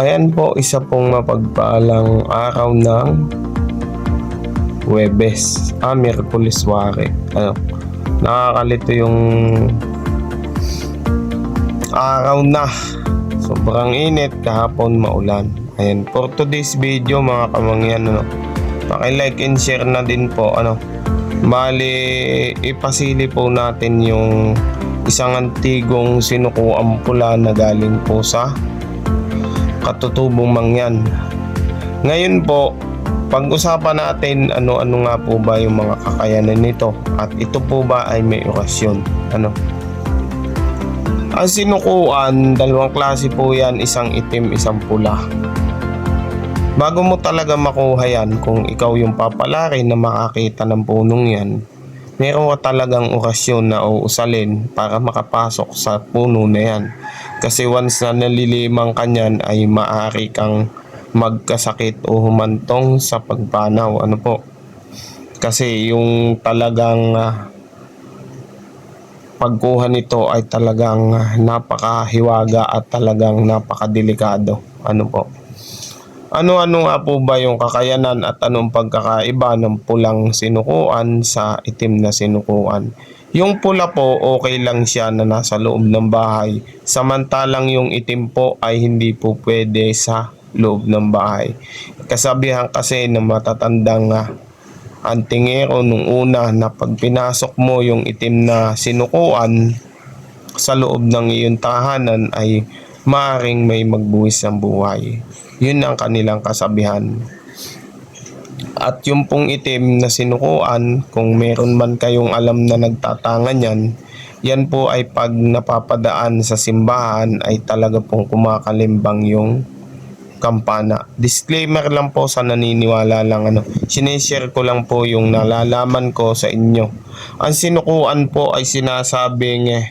Ayan po, isa pong mapagpalang araw ng Webes. Ah, Miyerkules Wari. Ano, nakakalito yung araw na. Sobrang init, kahapon maulan. Ayan, for today's video mga kamangyan, ano, paki-like and share na din po, ano, Bali, ipasili po natin yung isang antigong sinukuang pula na galing po sa katutubong mangyan. Ngayon po, pag-usapan natin ano-ano nga po ba yung mga kakayanan nito at ito po ba ay may orasyon. Ano? Ang sinukuan, dalawang klase po yan, isang itim, isang pula. Bago mo talaga makuha yan, kung ikaw yung papalari na makakita ng punong yan, meron ka talagang orasyon na uusalin para makapasok sa puno na yan. Kasi once na nalilimang ka niyan ay maaari kang magkasakit o humantong sa pagpanaw. Ano po? Kasi yung talagang ah, pagkuha nito ay talagang ah, napakahiwaga at talagang napakadelikado. Ano po? Ano-ano nga po ba yung kakayanan at anong pagkakaiba ng pulang sinukuan sa itim na sinukuan? Yung pula po, okay lang siya na nasa loob ng bahay. Samantalang yung itim po ay hindi po pwede sa loob ng bahay. Kasabihan kasi ng matatandang ah, antingero nung una na pag pinasok mo yung itim na sinukuan sa loob ng iyong tahanan ay maaring may magbuwis ng buhay. Yun ang kanilang kasabihan. At yung pong itim na sinukuan, kung meron man kayong alam na nagtatangan yan, yan po ay pag napapadaan sa simbahan ay talaga pong kumakalimbang yung kampana. Disclaimer lang po sa naniniwala lang ano. Sineshare ko lang po yung nalalaman ko sa inyo. Ang sinukuan po ay sinasabing eh,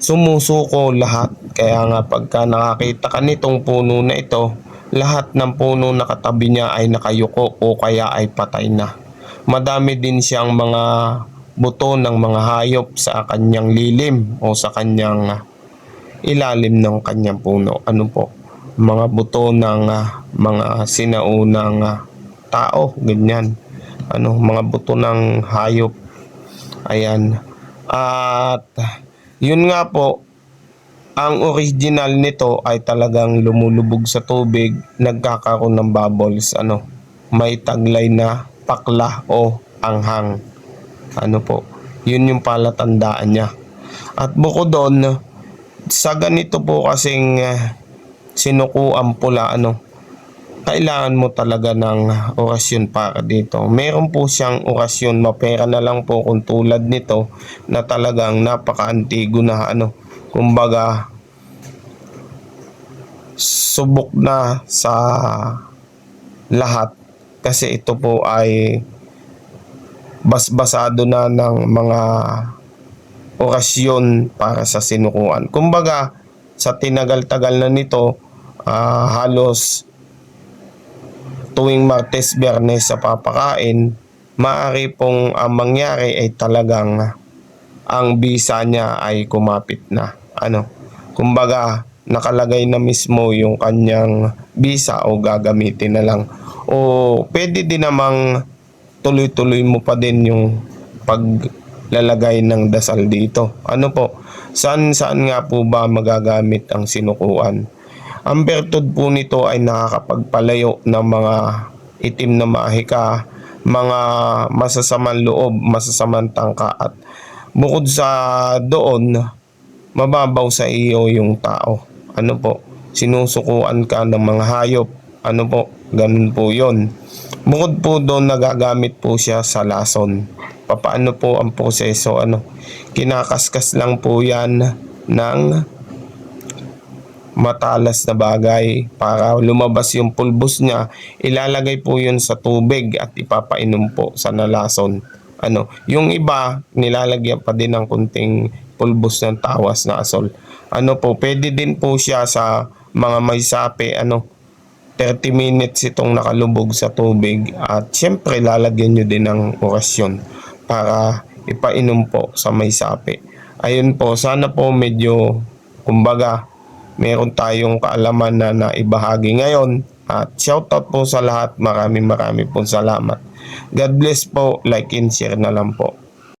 sumusuko lahat. Kaya nga pagka nakakita ka nitong puno na ito, lahat ng puno na katabi niya ay nakayuko o kaya ay patay na. Madami din siyang mga buto ng mga hayop sa kanyang lilim o sa kanyang ilalim ng kanyang puno. Ano po? Mga buto ng ah, mga sinaunang ah, tao, ganyan. Ano, mga buto ng hayop. Ayan. At yun nga po, ang original nito ay talagang lumulubog sa tubig, nagkakaroon ng bubbles, ano, may taglay na pakla o anghang. Ano po, yun yung palatandaan niya. At bukod doon, sa ganito po kasing eh, sinukuan pula, ano, kailangan mo talaga ng orasyon para dito. Meron po siyang orasyon, mapera na lang po kung tulad nito na talagang napaka-antigo na ano, kumbaga subok na sa lahat kasi ito po ay basbasado na ng mga orasyon para sa sinukuan. Kumbaga, sa tinagal-tagal na nito, ah, halos tuwing Martes, Biyernes sa papakain, maaari pong ang mangyari ay talagang ang bisa niya ay kumapit na. Ano? Kumbaga, nakalagay na mismo yung kanyang bisa o gagamitin na lang. O pwede din namang tuloy-tuloy mo pa din yung paglalagay ng dasal dito. Ano po? Saan saan nga po ba magagamit ang sinukuan? Ang bertud po nito ay nakakapagpalayo ng mga itim na mahika, mga masasamang loob, masasamang tangka at bukod sa doon, mababaw sa iyo yung tao. Ano po? Sinusukuan ka ng mga hayop. Ano po? Ganun po yon. Bukod po doon, nagagamit po siya sa lason. Papaano po ang proseso? Ano? Kinakaskas lang po yan ng matalas na bagay para lumabas yung pulbos niya ilalagay po yun sa tubig at ipapainom po sa nalason ano yung iba nilalagyan pa din ng kunting pulbos ng tawas na asol. Ano po pwede din po siya sa mga may sape ano 30 minutes itong nakalubog sa tubig at syempre lalagyan nyo din ng orasyon para ipainom po sa may sape ayun po sana po medyo kumbaga meron tayong kaalaman na naibahagi ngayon. At shoutout po sa lahat. Maraming maraming po salamat. God bless po. Like and share na lang po.